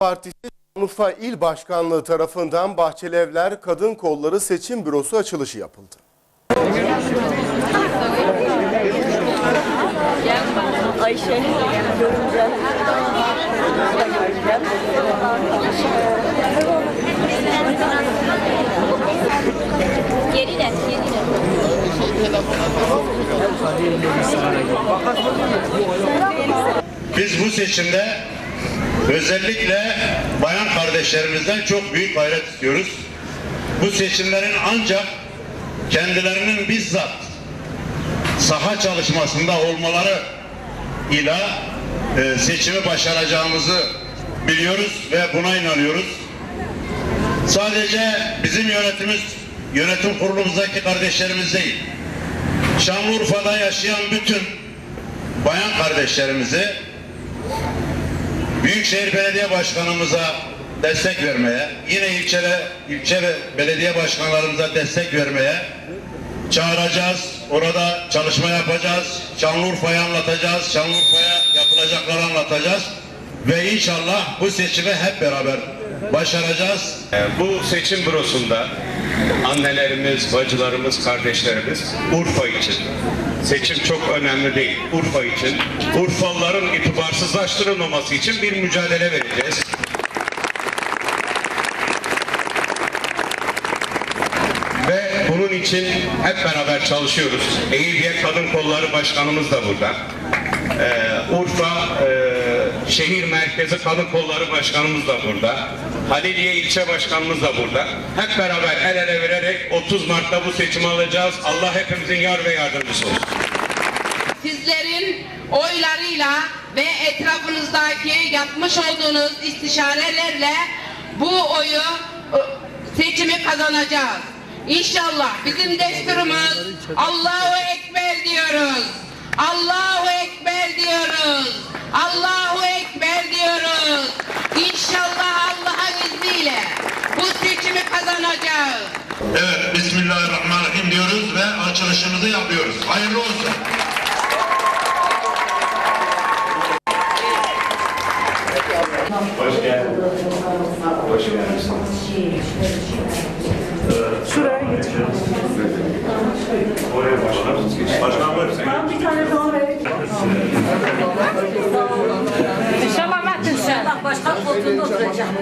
Partisi Şanlıurfa İl Başkanlığı tarafından Bahçelievler Kadın Kolları Seçim Bürosu açılışı yapıldı. Ayşe görünce Geri de, geri de. Biz bu seçimde özellikle bayan kardeşlerimizden çok büyük gayret istiyoruz. Bu seçimlerin ancak kendilerinin bizzat saha çalışmasında olmaları ile e, seçimi başaracağımızı biliyoruz ve buna inanıyoruz. Sadece bizim yönetimimiz, yönetim kurulumuzdaki kardeşlerimiz değil. Şanlıurfa'da yaşayan bütün bayan kardeşlerimizi Büyükşehir Belediye Başkanımıza destek vermeye, yine ilçede, ilçe ve belediye başkanlarımıza destek vermeye çağıracağız. Orada çalışma yapacağız. Şanlıurfa'yı anlatacağız. Şanlıurfa'ya yapılacakları anlatacağız. Ve inşallah bu seçimi hep beraber başaracağız. Ee, Bu seçim bürosunda annelerimiz, bacılarımız, kardeşlerimiz Urfa için seçim çok önemli değil. Urfa için, Urfalıların itibarsızlaştırılmaması için bir mücadele vereceğiz. Ve bunun için hep beraber çalışıyoruz. Eğilbiye Kadın Kolları Başkanımız da burada. Ee, Urfa e, Şehir Merkezi Kadın Kolları Başkanımız da burada. Haliliye İlçe Başkanımız da burada. Hep beraber el ele vererek 30 Mart'ta bu seçimi alacağız. Allah hepimizin yar ve yardımcısı olsun. sizlerin oylarıyla ve etrafınızdaki yapmış olduğunuz istişarelerle bu oyu ı, seçimi kazanacağız. İnşallah bizim desturumuz Allahu Ekber diyoruz. Allahu Ekber diyoruz. Allahu Ekber diyoruz. İnşallah Allah'ın izniyle bu seçimi kazanacağız. Evet, Bismillahirrahmanirrahim diyoruz ve açılışımızı yapıyoruz. Hayırlı olsun. Hoş geldin. Hoş geldin. şuraya geçin. Oraya başkanım. Başkanım buyurun. Ben bir tane daha vereyim. Düşemem, düşemem. Bak başkan koltuğunda oturacağım.